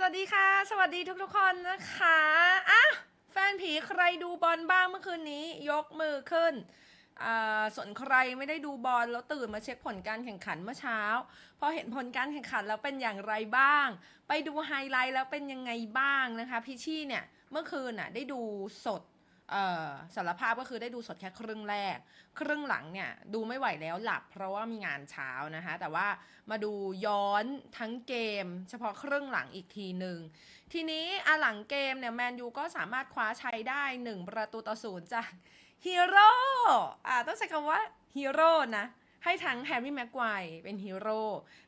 สวัสดีค่ะ สวัสดีทุกๆคนนะคะอะแฟนผีใครดูบอลบ้างเมื่อคืนนี้ ยกมือขึ้นอ่าส่วนใครไม่ได้ดูบอลแล้วตื่นมาเช็คผลการแข่งขันเมื่อเช้า พอเห็นผลการแข่งขันแล้วเป็นอย่างไรบ้าง ไปดูไฮไลท์แล้วเป็นยังไงบ้างนะคะ พี่ชี่เนี่ยเมื่อคืนน่ะได้ดูสด สารภาพก็คือได้ดูสดแค่ครึ่งแรก ครึ่งหลังเนี่ยดูไม่ไหวแล้วหลับเพราะว่ามีงานเช้านะคะ แต่ว่ามาดูย้อนทั้งเกม เฉพาะครึ่งหลังอีกทีหนึ่งทีนี้อหลังเกมเนี่ยแมนยูก็สามารถคว้าชัยได้ 1 ประตูต่อศูนย์จากฮีโร่อ่าต้องใช้คำว่าฮีโร่นะให้ทั้งแฮร์รี่แม็กไกวเป็นฮีโร่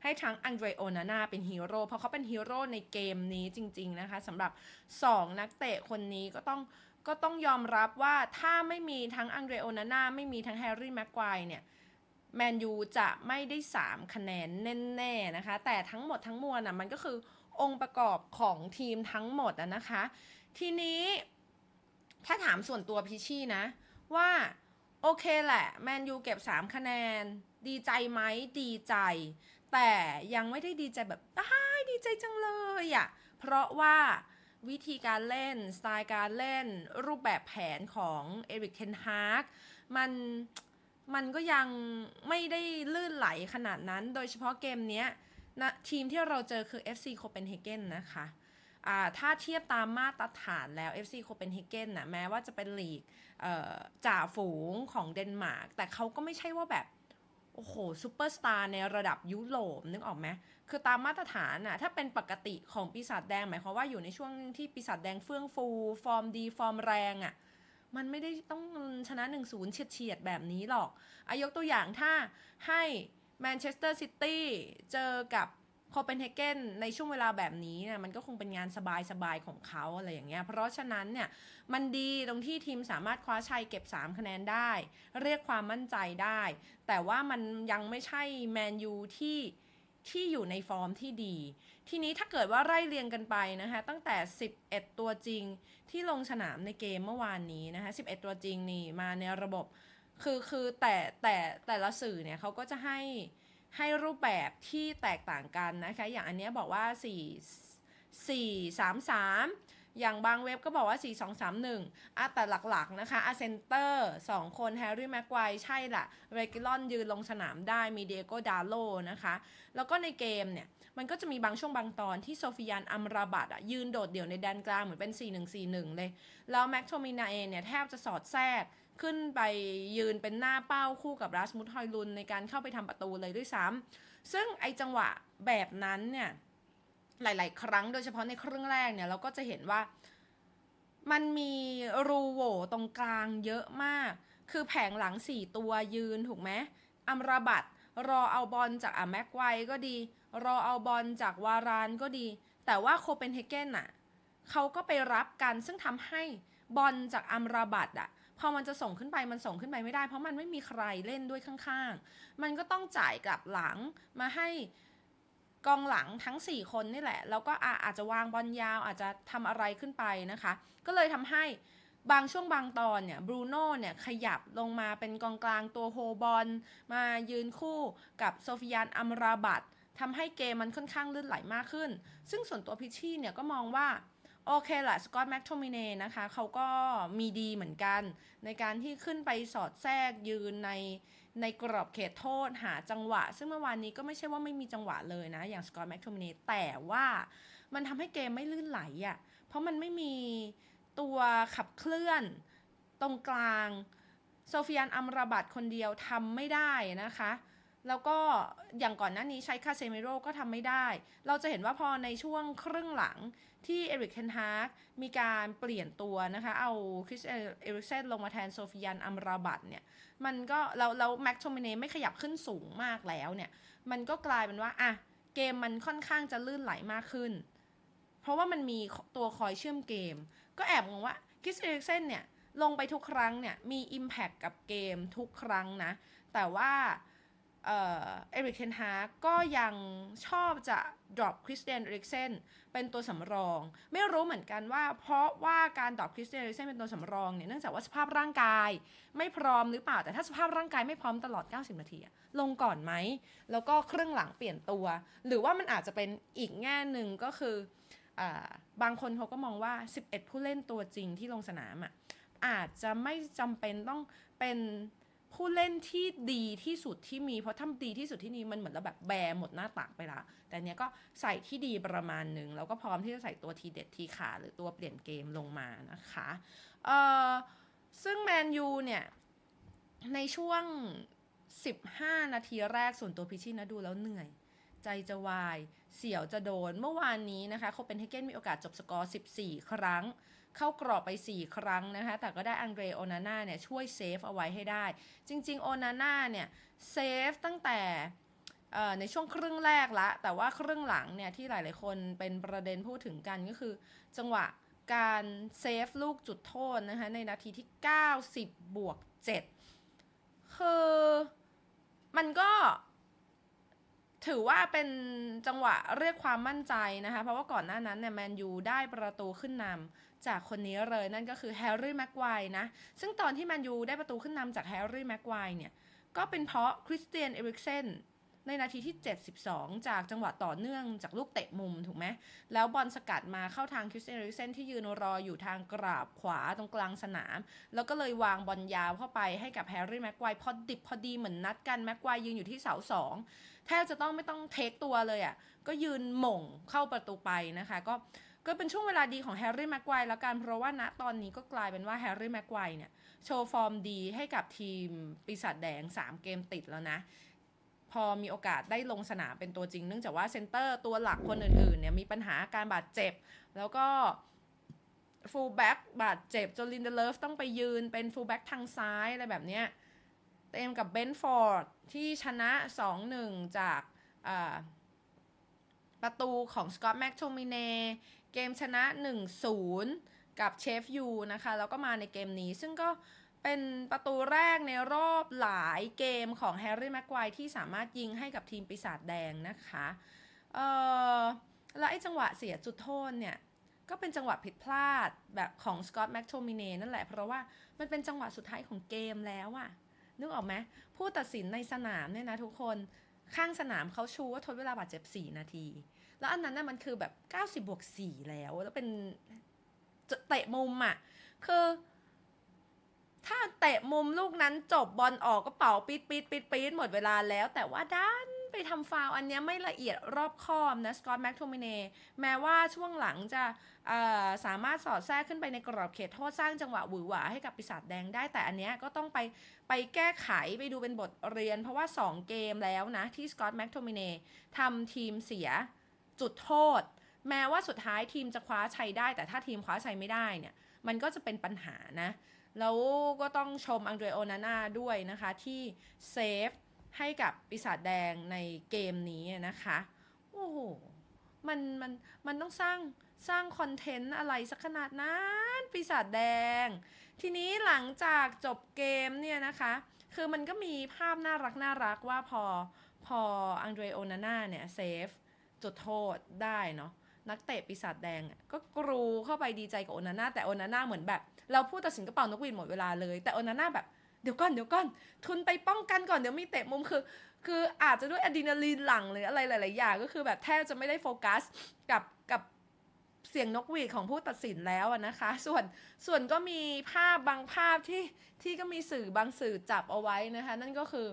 ให้ทั้งอังเดรโอนาน่าเป็นฮีโร่เพราะเขาเป็นฮีโร่ในเกมนี้จริง ๆ นะคะสำหรับ 2 นักเตะคนนี้ก็ต้อง ก็ต้องยอมรับว่าถ้าไม่มีทั้งอังเดรโอนาน่าไม่มีทั้งแฮร์รี่แม็กไกวร์เนี่ยแมนยูจะไม่ได้ 3 คะแนนแน่ๆนะคะ แต่ทั้งหมดทั้งมวลอะมันก็คือองค์ประกอบของทีมทั้งหมดอะนะคะ ทีนี้ถ้าถามส่วนตัวพิชชี่นะ ว่า โอเคแหละแมนยูเก็บ 3 คะแนน ดีใจไหมดีใจ แต่ยังไม่ได้ดีใจแบบ้ายดีใจจังเลยอะ่ะเพราะว่า วิธีการเล่น สไตล์การเล่น รูปแบบแผนของเอริกเทนฮาร์กมันมันก็ยังไม่ได้ลื่นไหลขนาดนั้น โดยเฉพาะเกมเนี้ยนะทีมที่เราเจอคือ FC Copenhagen นะคะถ้าเทียบตามมาตรฐานแล้ว FC Copenhagen นะแม้ว่าจะเป็นลีกจ่าฝูงของเดนมาร์กแต่เขาก็ไม่ใช่ว่าแบบ โอ้โหซูเปอร์สตาร์ในระดับยุโรปนึกออกไหมคือตามมาตรฐานอะถ้าเป็นปกติของปีศาจแดง หมายความว่าอยู่ในช่วงที่ปีศาจแดงเฟื่องฟู ฟอร์มดี ฟอร์มแรงอะ่ะมันไม่ได้ต้องชนะ 1-0 เฉียดเฉียดๆแบบนี้หรอกอายกตัวอย่างถ้าให้แมนเชสเตอร์ซิตี้เจอกับ โคเปนเฮเกนในช่วงเวลาแบบนี้เนี่ยมันก็คงเป็นงานสบายๆของเขาอะไรอย่างเงี้ยเพราะฉะนั้นเนี่ยมันดีตรงที่ทีมสามารถคว้าชัยเก็บ 3 คะแนนได้ เรียกความมั่นใจได้ แต่ว่ามันยังไม่ใช่แมนยูที่ที่อยู่ในฟอร์มที่ดี ทีนี้ถ้าเกิดว่าไล่เรียงกันไปนะคะตั้งแต่ 11 ตัวจริงที่ลงสนามในเกมเมื่อวานนี้นะคะ11 ตัวจริงนี่มาในระบบคือคือแต่แต่แต่ละสื่อเนี่ยเขาก็จะให้ ให้รูปแบบที่แตกต่างกันนะคะ อย่างอันนี้บอกว่า 4 4 3 3 อย่างบางเว็บก็บอกว่า 4 2 3 1อะแต่หลักๆนะคะอาเซนเตอร์2คนแฮร์รี่แม็กไกวใช่ละเรกิลอนยืนลงสนามได้มีเดโกดาโลนะคะ แล้วก็ในเกมเนี่ย มันก็จะมีบางช่วงบางตอนที่โซฟิยานอัมราบัตอะยืนโดดเดี่ยวในแดนกลางเหมือนเป็น 4-1-4-1 เลย แล้วแม็กโทมินาเอเนี่ย แทบจะสอดแทรก ขึ้นไปยืนเป็นหน้าเป้าคู่กับรัสมุทฮอยลุนในการเข้าไปทำประตูเลยด้วยซ้ำซึ่งไอจังหวะแบบนั้นเนี่ยหลาย ๆ ครั้งโดยเฉพาะในครึ่งแรกเนี่ยเราก็จะเห็นว่ามันมีรูโหว่ตรงกลางเยอะมาก คือแผงหลัง 4 ตัวยืนถูกไหมอัมราบัตรอเอาบอลจากอาแม็กไวก็ดี รอเอาบอลจากวารานก็ดี แต่ว่าโคเปนเฮเกนน่ะเขาก็ไปรับกันซึ่งทำให้บอลจากอัมราบัตอะ พอมันจะส่งขึ้นไปมันส่งขึ้นไปไม่ได้ เพราะมันไม่มีใครเล่นด้วยข้างๆ มันก็ต้องจ่ายกลับหลังมาให้กองหลังทั้ง 4 คนนี่แหละ แล้วก็อาอาจจะวางบอลยาวอาจจะทำอะไรขึ้นไปนะคะ ก็เลยทำให้บางช่วงบางตอนเนี่ยบรูโน่เนี่ยขยับลงมาเป็นกองกลางตัวโฮบอลมายืนคู่กับโซฟิยานอัมราบัตทำให้เกมมันค่อนข้างลื่นไหลมากขึ้น ซึ่งส่วนตัวพิชชี่เนี่ยก็มองว่า โอเคแหละสกอตแม็กโทมิเนนะคะเขาก็มีดีเหมือนกัน ในการที่ขึ้นไปสอดแทรกยืนในในกรอบเขตโทษหาจังหวะ ซึ่งเมื่อวานนี้ก็ไม่ใช่ว่าไม่มีจังหวะเลยนะ อย่างสกอตแม็กโทมิเนแต่ว่ามันทำให้เกมไม่ลื่นไหลอะ่ะเพราะมันไม่มีตัวขับเคลื่อนตรงกลางโซฟิยานอัมราบัตคนเดียวทำไม่ได้นะคะ แล้วก็อย่างก่อนหน้านี้ใช้คาเซมิโร่ก็ทำไม่ได้ เราจะเห็นว่าพอในช่วงครึ่งหลังที่เอริกเทนฮากมีการเปลี่ยนตัวนะคะ เอาคริสเอริกเซนลงมาแทนโซฟิยานอัมราบัตเนี่ย มันก็เราเราแม็กโทมิเน่ไม่ขยับขึ้นสูงมากแล้วเนี่ย มันก็กลายเป็นว่าอะเกมมันค่อนข้างจะลื่นไหลมากขึ้น เพราะว่ามันมีตัวคอยเชื่อมเกม ก็แอบงงว่าคริสเอริกเซนเนี่ยลงไปทุกครั้งเนี่ยมี Impact กับเกมทุกครั้งนะ แต่ว่า เอริกเทนฮาก็ยังชอบจะ drop คริสเตียนเอริกเซนเป็นตัวสำรอง ไม่รู้เหมือนกันว่า เพราะว่าการ drop คริสเตียนเอริกเซนเป็นตัวสำรองเนี่ยเนื่องจากว่าสภาพร่างกาย ไม่พร้อมหรือเปล่า แต่ถ้าสภาพร่างกายไม่พร้อมตลอด 90 นาที ลงก่อนไหม แล้วก็ครึ่งหลังเปลี่ยนตัว หรือว่ามันอาจจะเป็นอีกแง่หนึ่งก็คืออบางคนเขาก็มองว่า 11 ผู้เล่นตัวจริงที่ลงสนามอะอาจจะไม่จำเป็นต้องเป็น ผู้เล่นที่ดีที่สุดที่มี เพราะถ้าดีที่สุดที่นี่มันเหมือนเราแบบแบหมดหน้าตักไปละ แต่เนี้ยก็ใส่ที่ดีประมาณหนึ่งแล้วก็พร้อมที่จะใส่ตัวทีเด็ดทีขาหรือตัวเปลี่ยนเกมลงมานะคะเออซึ่งแมนยูเนี่ยในช่วง 15 นาทีแรกส่วนตัวพิชชี่นะดูแล้วเหนื่อย ใจจะวาย เสียวจะโดนเมื่อวานนี้นะคะโคเปนเฮเกนมีโอกาสจบสกอร์ 14 ครั้ง เข้ากรอบไป 4 ครั้งนะคะ แต่ก็ได้อังเดรโอนาน่าเนี่ยช่วยเซฟเอาไว้ให้ได้ จริงๆโอนาน่าเนี่ยเซฟตั้งแต่ในช่วงครึ่งแรกละ แต่ว่าครึ่งหลังเนี่ยที่หลายๆคนเป็นประเด็นพูดถึงกันก็คือ จังหวะการเซฟลูกจุดโทษนะคะในนาทีที่ 90 บวก 7 คือมันก็ถือว่าเป็นจังหวะเรียกความมั่นใจนะคะ เพราะว่าก่อนหน้านั้นเนี่ยแมนยูได้ประตูขึ้นนำ จากคนนี้เลยนั่นก็คือแฮร์รี่แม็กไกวนะ ซึ่งตอนที่แมนยูได้ประตูขึ้นนำจากแฮร์รี่แม็กไกวเนี่ย ก็เป็นเพราะคริสเตียนเอริกเซนในนาทีที่ 72 จากจังหวะต่อเนื่องจากลูกเตะมุมถูกไหม แล้วบอลสกัดมาเข้าทางคริสเตียนเอริกเซนที่ยืนรออยู่ทางกราบขวาตรงกลางสนาม แล้วก็เลยวางบอลยาวเข้าไปให้กับแฮร์รี่แม็กไกวพอดิบพอดีเหมือนนัดกันแม็กไกวยืนอยู่ที่เสาสองแทบจะต้องไม่ต้องเทคตัวเลยอะ่ะ ก็ยืนหม่งเข้าประตูไปนะคะ ก็ ก็เป็นช่วงเวลาดีของแฮร์รี่แม็กไกวแล้วกัน เพราะว่าณตอนนี้ก็กลายเป็นว่าแฮร์รี่แม็กไกวเนี่ยโชว์ฟอร์มดีให้กับทีมปีศาจแดง 3 เกมติดแล้วนะ พอมีโอกาสได้ลงสนามเป็นตัวจริง เนื่องจากว่าเซนเตอร์ตัวหลักคนอื่นๆเนี่ยมีปัญหาอาการบาดเจ็บ แล้วก็ฟูลแบ็กบาดเจ็บจนลินเดเลฟต้องไปยืนเป็นฟูลแบ็กทางซ้ายอะไรแบบเนี้ยเต็มกับเบนฟอร์ดที่ชนะ 2-1 จากอ่า ประตูของสกอตแม็กโทมิเนเกมชนะ 1-0 กับเชฟยูนะคะ แล้วก็มาในเกมนี้ซึ่งก็เป็นประตูแรกในรอบหลายเกมของแฮร์รี่แม็กไกวที่สามารถยิงให้กับทีมปีศาจแดงนะคะเอ่อแล้วไอ้จังหวะเสียจุดโทษเนี่ย ก็เป็นจังหวะผิดพลาดแบบของสกอตแม็กโทมิเนนั่นแหละ เพราะว่ามันเป็นจังหวะสุดท้ายของเกมแล้วอะนึกออกไหมผู้ตัดสินในสนามเนี่ยนะทุกคน ข้างสนามเขาชูว่าทดเวลาบาดเจ็บ 4 นาที แล้วอันนั้นน่ะมันคือแบบ 90บวก4แล้ว แล้วเป็นเตะมุมอะ คือ ถ้าเตะมุมลูกนั้นจบบอลออกก็เป่าปีดปีดปีดปีดหมดเวลาแล้ว แต่ว่าด้าน ไปทำฟาวอันนี้ไม่ละเอียดรอบคอบนะสกอตแม็กโทมิเนแม้ว่าช่วงหลังจะสามารถสอดแทรกขึ้นไปในกรอบเขตโทษสร้างจังหวะหวือหวาให้กับปีศาจแดงได้ แต่อันนี้ก็ต้องไปไปแก้ไขไปดูเป็นบทเรียน เพราะว่า 2 เกมแล้วนะ ที่สกอตแม็กโทมิเนทำทีมเสียจุดโทษ แม้ว่าสุดท้ายทีมจะคว้าชัยได้ แต่ถ้าทีมคว้าชัยไม่ได้เนี่ยมันก็จะเป็นปัญหานะแล้วก็ต้องชมอังเดรโอนาน่าด้วยนะคะที่เซฟ ให้กับปีศาจแดงในเกมนี้นะคะโอ้โหมันมันมันต้องสร้างสร้างคอนเทนต์อะไรสักขนาดนั้นปีศาจแดง ทีนี้หลังจากจบเกมเนี่ยนะคะ คือมันก็มีภาพน่ารักน่ารักว่าพอพออังเดรโอนาน่าเนี่ยเซฟจุดโทษได้เนาะนักเตะปีศาจแดงก็กรูเข้าไปดีใจกับโอนาน่าแต่โอนาน่าเหมือนแบบ เราพูดตัดสินกระเป๋านกหวีดหมดเวลาเลย แต่โอนาน่าแบบ เดี๋ยวก่อนเดี๋ยวก่อนทุนไปป้องกันก่อนเดี๋ยวมีเตะมุมคือ คืออาจจะด้วยอะดรีนาลีนหลั่งหรืออะไรหลาย ๆ อย่างก็คือแบบแทบจะไม่ได้โฟกัสกับกับเสียงนกหวีดของผู้ตัดสินแล้วนะคะ ส่วนส่วนก็มีภาพบางภาพที่ที่ก็มีสื่อบางสื่อจับเอาไว้นะคะ นั่นก็คือ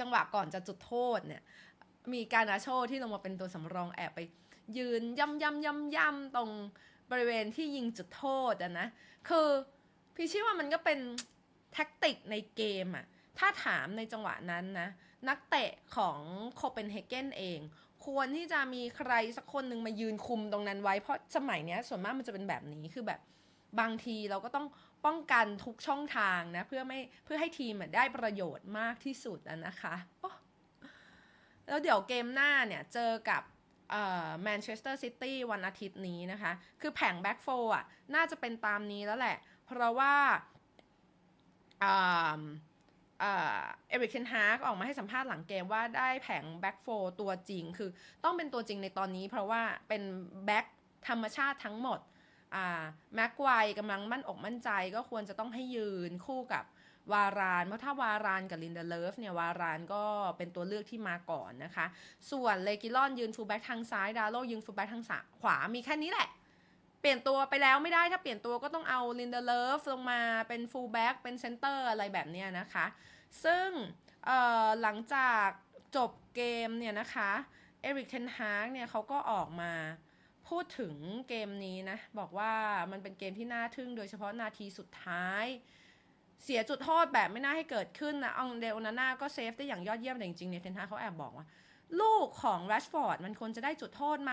จังหวะก่อนจะจุดโทษเนี่ยมีการนาโชที่ลงมาเป็นตัวสำรองแอบไปยืนย่ำย่ำย่ำย่ำตรงบริเวณที่ยิงจุดโทษอะนะคือพี่ชื่อว่ามันก็เป็น แท็กติกในเกมอะถ้าถามในจังหวะนั้นนะ นักเตะของโคเปนเฮเกนเอง ควรที่จะมีใครสักคนหนึ่งมายืนคุมตรงนั้นไว้เพราะสมัยเนี้ยส่วนมากมันจะเป็นแบบนี้คือแบบบางทีเราก็ต้องป้องกันทุกช่องทางนะ เพื่อไม่เพื่อให้ทีมได้ประโยชน์มากที่สุดนะคะแล้วเดี๋ยวเกมหน้าเนี่ย เจอกับแมนเชสเตอร์ซิตี้วันอาทิตย์นี้นะคะ คือแผงแบ็กโฟอะ น่าจะเป็นตามนี้แล้วแหละ เพราะว่า เอริกเทนฮากออกมาให้สัมภาษณ์หลังเกมว่าได้แผงแบ็กโฟตัวจริง คือต้องเป็นตัวจริงในตอนนี้เพราะว่าเป็นแบ็กธรรมชาติทั้งหมดแม็กไกวกำลังมั่นอกมั่นใจก็ควรจะต้องให้ยืนคู่กับวารานเพราะถ้าวารานกับลินเดเลฟเนี่ยวารานก็เป็นตัวเลือกที่มาก่อนนะคะ ส่วนเลกิลอนยืนฟูลแบ็กทางซ้ายดาโลยืนฟูลแบ็กทางขวามีแค่นี้แหละ เปลี่ยนตัวไปแล้วไม่ได้ถ้าเปลี่ยนตัวก็ต้องเอาลินเดเลฟลงมาเป็นฟูลแบ็กเป็นเซนเตอร์อะไรแบบเนี้ยนะคะ ซึ่งหลังจากจบเกมเนี่ยนะคะเอริกเทนฮากเนี่ยเขาก็ออกมาพูดถึงเกมนี้นะ บอกว่ามันเป็นเกมที่น่าทึ่งโดยเฉพาะนาทีสุดท้าย เสียจุดโทษแบบไม่น่าให้เกิดขึ้นนะองเดลนาน่าก็เซฟได้อย่างยอดเยี่ยมแต่จริงๆเนี่ยเทนฮากเขาแอบบอกว่า ลูกของแรชฟอร์ดมันควรจะได้จุดโทษไหม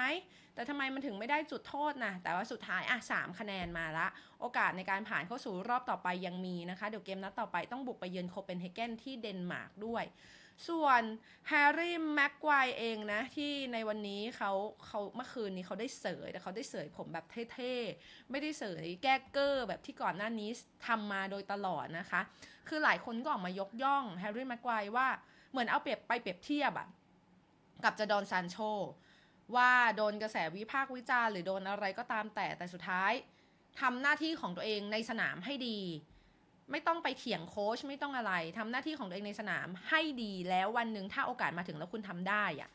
แต่ทำไมมันถึงไม่ได้จุดโทษนะ แต่ว่าสุดท้ายอะสามคะแนนมาละ โอกาสในการผ่านเข้าสู่รอบต่อไปยังมีนะคะ เดี๋ยวเกมนัดต่อไปต้องบุกไปเยือนโคเปนเฮเกนที่เดนมาร์กด้วย ส่วนแฮร์รี่แม็กควายเองนะ ที่ในวันนี้เขาเขาเมื่อคืนนี้เขาได้เสย แต่เขาได้เสยผมแบบเท่ๆ ไม่ได้เสยแก้เกอร์แบบที่ก่อนหน้านี้ทำมาโดยตลอดนะคะ คือหลายคนก็ออกมายกย่องแฮร์รี่แม็กควายว่าเหมือนเอาเปรียบไปเปรียบเทียบอะ กับจะดอนซานโชว่าโดนกระแสวิพากษ์วิจารณ์หรือโดนอะไรก็ตามแต่แต่สุดท้ายทำหน้าที่ของตัวเองในสนามให้ดี ไม่ต้องไปเถียงโค้ชไม่ต้องอะไรทำหน้าที่ของตัวเองในสนามให้ดีแล้ววันหนึ่งถ้าโอกาสมาถึงแล้วคุณทำได้อะ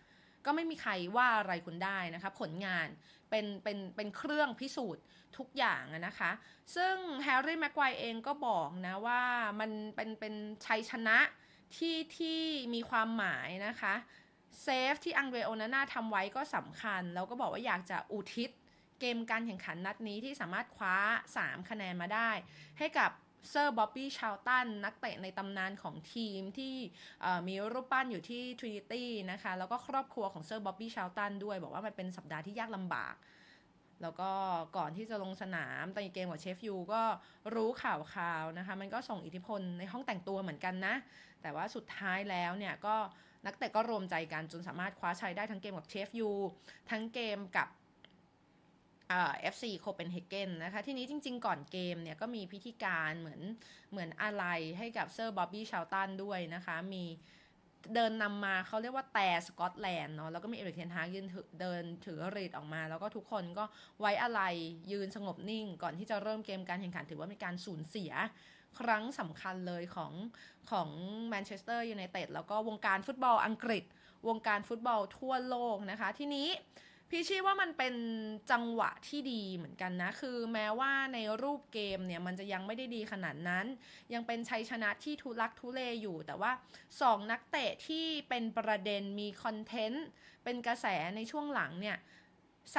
ก็ไม่มีใครว่าอะไรคุณได้นะคะผลงานเป็นเป็นเป็นเครื่องพิสูจน์ทุกอย่างนะคะ ซึ่งแฮร์รี่แม็กไกวเองก็บอกนะว่ามันเป็นเป็นชัยชนะที่ที่มีความหมายนะคะ เซฟที่อังเดรโอนาน่าทำไว้ก็สำคัญ แล้วก็บอกว่าอยากจะอุทิศเกมการแข่งขันนัดนี้ที่สามารถคว้า 3 คะแนนมาได้ ให้กับเซอร์บ๊อบบี้ชาวตันนักเตะในตำนานของทีมที่มีรูปปั้นอยู่ที่ทรินิตี้นะคะ แล้วก็ครอบครัวของเซอร์บ๊อบบี้ชาวตันด้วย บอกว่ามันเป็นสัปดาห์ที่ยากลำบาก แล้วก็ก่อนที่จะลงสนามในเกมกับเชฟยูก็รู้ข่าวข่าวนะคะ มันก็ส่งอิทธิพลในห้องแต่งตัวเหมือนกันนะ แต่ว่าสุดท้ายแล้วเนี่ยก็ นักเตะก็รวมใจกันจนสามารถคว้าชัยได้ทั้งเกมกับเชฟยูทั้งเกมกับเอฟซีโคเปนเฮเกนนะคะ ทีนี้จริง ๆ ก่อนเกมเนี่ยก็มีพิธีการเหมือนเหมือนอะไรให้กับเซอร์บ๊อบบี้ชาวตันด้วยนะคะ มีเดินนำมาเขาเรียกว่าแต่สกอตแลนด์เนาะแล้วก็มีเอริกเทนฮากยืนเดินถือเรดออกมา แล้วก็ทุกคนก็ไว้อะไรยืนสงบนิ่ง ก่อนที่จะเริ่มเกมการแข่งขันถือว่ามีการสูญเสีย ครั้งสำคัญเลยของของแมนเชสเตอร์ยูไนเต็ดแล้วก็วงการฟุตบอลอังกฤษ วงการฟุตบอลทั่วโลกนะคะ ทีนี้พี่ชี้ว่ามันเป็นจังหวะที่ดีเหมือนกันนะ คือแม้ว่าในรูปเกมเนี่ยมันจะยังไม่ได้ดีขนาดนั้น ยังเป็นชัยชนะที่ทุลักทุเลอยู่ แต่ว่า 2 นักเตะที่เป็นประเด็นมีคอนเทนต์ เป็นกระแสในช่วงหลังเนี่ย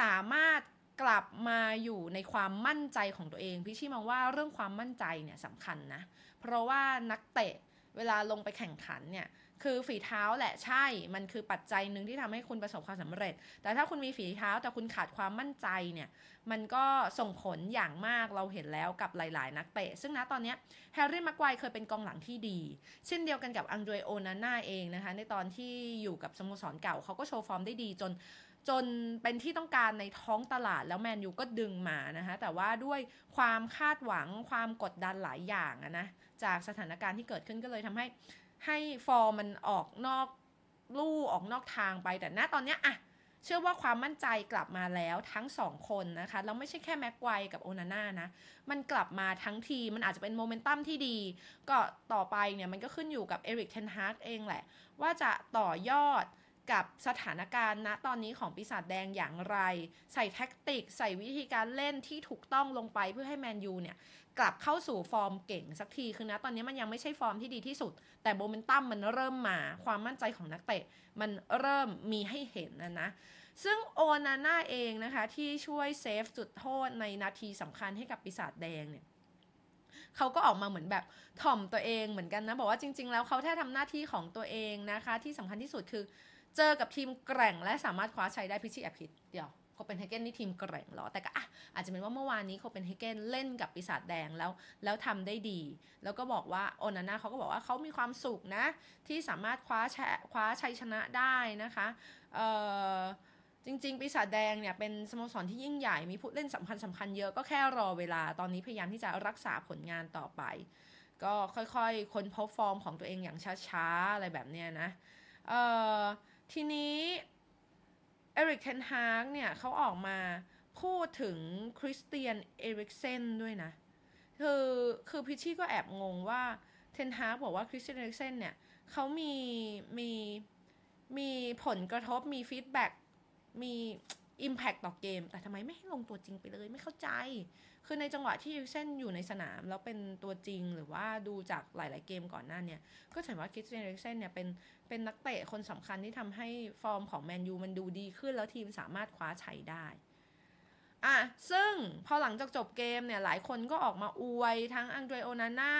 สามารถ กลับมาอยู่ในความมั่นใจของตัวเองพี่ชี้มองว่าเรื่องความมั่นใจเนี่ยสำคัญนะ เพราะว่านักเตะเวลาลงไปแข่งขันเนี่ยคือฝีเท้าแหละใช่ มันคือปัจจัยหนึ่งที่ทำให้คุณประสบความสำเร็จ แต่ถ้าคุณมีฝีเท้าแต่คุณขาดความมั่นใจเนี่ย มันก็ส่งผลอย่างมากเราเห็นแล้วกับหลาย ๆ นักเตะ ซึ่งณตอนนี้แฮร์รี่ม็กไกวเคยเป็นกองหลังที่ดี เช่นเดียวกันกับอังเดรโอนาน่าเองนะคะ ในตอนที่อยู่กับสโมสรเก่าเขาก็โชว์ฟอร์มได้ดีจน จนเป็นที่ต้องการในท้องตลาดแล้วแมนยูก็ดึงมานะคะแต่ว่าด้วยความคาดหวังความกดดันหลายอย่างนะจากสถานการณ์ที่เกิดขึ้นก็เลยทำให้ให้ฟอร์มมันออกนอกลู่ออกนอกทางไปแต่ณตอนเนี้ยอะเชื่อว่าความมั่นใจกลับมาแล้วทั้งสองคนนะคะแล้วไม่ใช่แค่แม็กไกวกับโอนาน่านะมันกลับมาทั้งทีมันอาจจะเป็นโมเมนตัมที่ดี ก็ต่อไปเนี่ยมันก็ขึ้นอยู่กับเอริกเทนฮาร์กเองแหละ ว่าจะต่อยอด กับสถานการณ์ณตอนนี้ของปีศาจแดงอย่างไร ใส่แท็กติก ใส่วิธีการเล่นที่ถูกต้องลงไปเพื่อให้แมนยูเนี่ยกลับเข้าสู่ฟอร์มเก่งสักทีคือนะตอนนี้มันยังไม่ใช่ฟอร์มที่ดีที่สุด แต่โมเมนตัมมันเริ่มมาความมั่นใจของนักเตะ มันเริ่มมีให้เห็นนะนะซึ่งโอนาน่าเองนะคะ ที่ช่วยเซฟจุดโทษในนาทีสำคัญให้กับปีศาจแดงเนี่ยเขาก็ออกมาเหมือนแบบถ่อมตัวเองเหมือนกันนะ บอกว่าจริง ๆ แล้วเขาแค่ทำหน้าที่ของตัวเองนะคะ ที่สำคัญที่สุดคือ เจอกับทีมแกร่งและสามารถคว้าชัยได้พิชิตแอบผิดเดี๋ยวโคเปนเฮเกนนี่ทีมแกร่งเหรอ แต่ก็อะอาจจะเป็นว่าเมื่อวานนี้โคเปนเฮเกนเล่นกับปีศาจแดงแล้ว แล้วทำได้ดี แล้วก็บอกว่าโอนาน่าเขาก็บอกว่าเขามีความสุขนะ ที่สามารถคว้าแชคว้าชัยชนะได้นะคะเอ่อจริง ๆ ปีศาจแดงเนี่ยเป็นสโมสรที่ยิ่งใหญ่มีผู้เล่นสำคัญสำคัญเยอะก็แค่รอเวลาตอนนี้พยายามที่จะรักษาผลงานต่อไป ก็ค่อยๆ ค้นพบฟอร์มของตัวเองอย่างช้าๆ อะไรแบบเนี้ยนะเอ่อ ทีนี้เอริกเทนฮากเนี่ยเขาออกมาพูดถึงคริสเตียนเอริกเซนด้วยนะ คือคือพิชชี่ก็แอบงงว่าเทนฮากบอกว่าคริสเตียนเอริกเซนเนี่ยเขามีมีมีผลกระทบมีฟีดแบ็กมี Impact ต่อเกม แต่ทำไมไม่ให้ลงตัวจริงไปเลยไม่เข้าใจ คือในจังหวะที่เอริกเซนอยู่ในสนามแล้วเป็นตัวจริงหรือว่าดูจากหลาย ๆ เกมก่อนหน้าเนี่ย ก็เห็นว่าคิสเตียนเอริกเซนเนี่ยเป็นเป็นนักเตะคนสำคัญที่ทำให้ฟอร์มของแมนยูมันดูดีขึ้นแล้วทีมสามารถคว้าชัยได้อะซึ่งพอหลังจากจบเกมเนี่ย หลายคนก็ออกมาอวยทั้งอังเดรโอนาน่า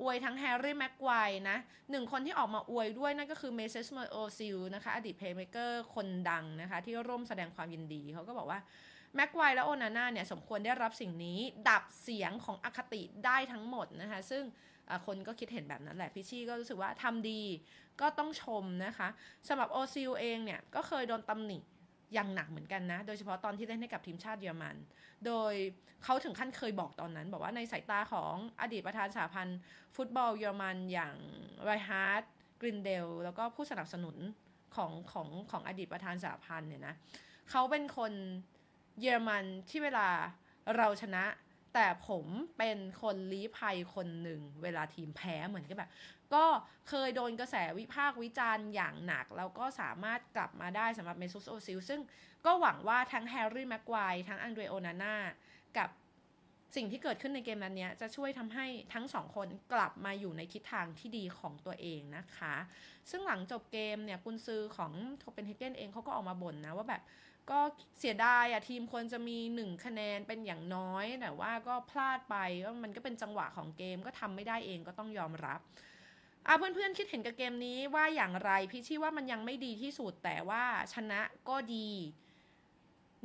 อวยทั้งแฮร์รี่แม็กไกวนะหนึ่งคนที่ออกมาอวยด้วยนั่นก็คือเมเซสเมอร์โอซิลนะคะ อดีตเพลย์เมเกอร์คนดังนะคะ ที่ร่วมแสดงความยินดีเขาก็บอกว่า แม็กไกวและโอนาน่าเนี่ยสมควรได้รับสิ่งนี้ดับเสียงของอคติได้ทั้งหมดนะคะ ซึ่งคนก็คิดเห็นแบบนั้นแหละพิชชี่ก็รู้สึกว่าทำดีก็ต้องชมนะคะสำหรับโอซิลเองเนี่ยก็เคยโดนตำหนิอย่างหนักเหมือนกันนะ โดยเฉพาะตอนที่เล่นให้กับทีมชาติเยอรมัน โดยเขาถึงขั้นเคยบอกตอนนั้น บอกว่าในสายตาของอดีตประธานสหพันธ์ฟุตบอลเยอรมันอย่างไรฮาร์ดกรินเดล แล้วก็ผู้สนับสนุนของของของอดีตประธานสหพันธ์เนี่ยนะเขาเป็นคน เยอรมันที่เวลาเราชนะ แต่ผมเป็นคนลี้ภัยคนหนึ่ง เวลาทีมแพ้เหมือนกับแบบ ก็เคยโดนกระแสวิพากษ์วิจารณ์อย่างหนัก แล้วก็สามารถกลับมาได้สำหรับเมซุสโอซิล ซึ่งก็หวังว่าทั้งแฮร์รี่แม็กควายทั้งอังเดรโอนาน่ากับสิ่งที่เกิดขึ้นในเกมนั้นเนี้ยจะช่วยทำให้ทั้งสองคนกลับมาอยู่ในทิศทางที่ดีของตัวเองนะคะ ซึ่งหลังจบเกมเนี่ยกุนซือของโคเปนเฮเกนเองเขาก็ออกมาบ่นนะว่าแบบ ก็เสียดายอะทีมควรจะมี1คะแนนเป็นอย่างน้อย แต่ว่าก็พลาดไปว่ามันก็เป็นจังหวะของเกมก็ทำไม่ได้เองก็ต้องยอมรับอะเพื่อนๆคิดเห็นกับเกมนี้ว่าอย่างไรพี่ชี่ว่ามันยังไม่ดีที่สุดแต่ว่าชนะก็ดี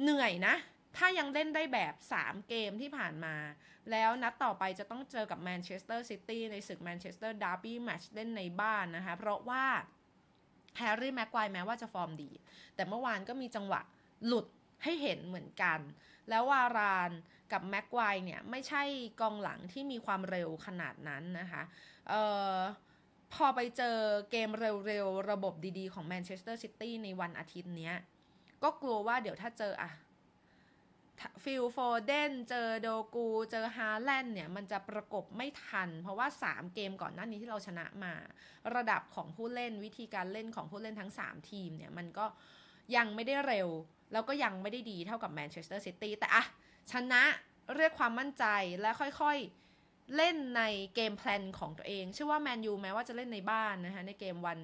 เหนื่อยนะ ถ้ายังเล่นได้แบบ 3 เกมที่ผ่านมา แล้วนัดต่อไปจะต้องเจอกับแมนเชสเตอร์ซิตี้ในศึกแมนเชสเตอร์ดาร์บี้แมตช์เล่นในบ้านนะคะ เพราะว่าแฮร์รี่แม็กควายแม้ว่าจะฟอร์มดี แต่เมื่อวานก็มีจังหวะ หลุดให้เห็นเหมือนกัน แล้ววารานกับแม็กควเนี่ยไม่ใช่กองหลังที่มีความเร็วขนาดนั้นนะคะเอ่อพอไปเจอเกมเร็วๆ ระบบดีๆ ของแมนเชสเตอร์ซิตี้ในวันอาทิตย์เนี้ย ก็กลัวว่าเดี๋ยวถ้าเจออะฟิลโฟเดนเจอโดกูเจอฮาแลนด์เนี่ย มันจะประกบไม่ทัน เพราะว่า 3 เกมก่อนหน้านี้ที่เราชนะมา ระดับของผู้เล่นวิธีการเล่นของผู้เล่นทั้ง 3 ทีมเนี่ย มันก็ยังไม่ได้เร็ว แล้วก็ยังไม่ได้ดีเท่ากับแมนเชสเตอร์ซิตี้แต่อะชนะเรียกความมั่นใจและค่อยๆเล่นในเกมแพลนของตัวเองเชื่อว่าแมนยูแม้ว่าจะเล่นในบ้านนะคะในเกมวัน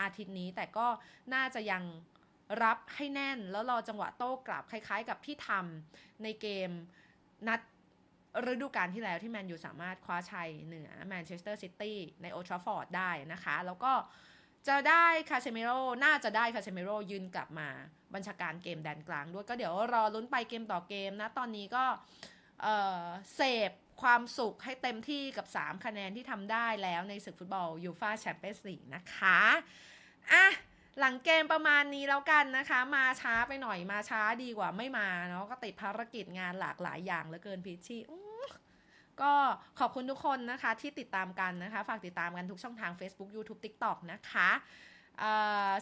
อาทิตย์นี้ แต่ก็น่าจะยังรับให้แน่นแล้วรอจังหวะโต้กลับคล้ายๆ กับที่ทำในเกมนัดฤดูกาลที่แล้วที่แมนยูสามารถคว้าชัยเหนือแมนเชสเตอร์ซิตี้ในโอทราฟอร์ดได้นะคะ แล้วก็ จะได้คาเซมิโร่น่าจะได้คาเซมิโร่ยืนกลับมาบัญชาการเกมแดนกลางด้วยก็เดี๋ยวรอลุ้นไปเกมต่อเกมนะ ตอนนี้ก็เเสพความสุขให้เต็มที่กับ 3 คะแนนที่ทำได้แล้วในศึกฟุตบอลยูฟาแชมเปี้ยนส์ลีกนะคะอะหลังเกมประมาณนี้แล้วกันนะคะ มาช้าไปหน่อยมาช้าดีกว่าไม่มาเนาะก็ติดภารกิจงานหลากหลายอย่างเหลือเกินพีชชี่ ก็ขอบคุณทุกคนนะคะที่ติดตามกันนะคะ ฝากติดตามกันทุกช่องทาง Facebook YouTube TikTok นะคะ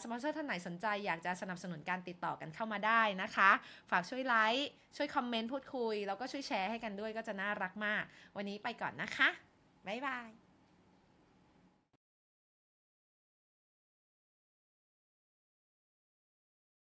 สปอนเซอร์ท่านไหนสนใจอยากจะสนับสนุนการติดต่อกันเข้ามาได้นะคะ ฝากช่วยไลค์ช่วยคอมเมนต์พูดคุย แล้วก็ช่วยแชร์ให้กันด้วยก็จะน่ารักมาก วันนี้ไปก่อนนะคะ บ๊ายบาย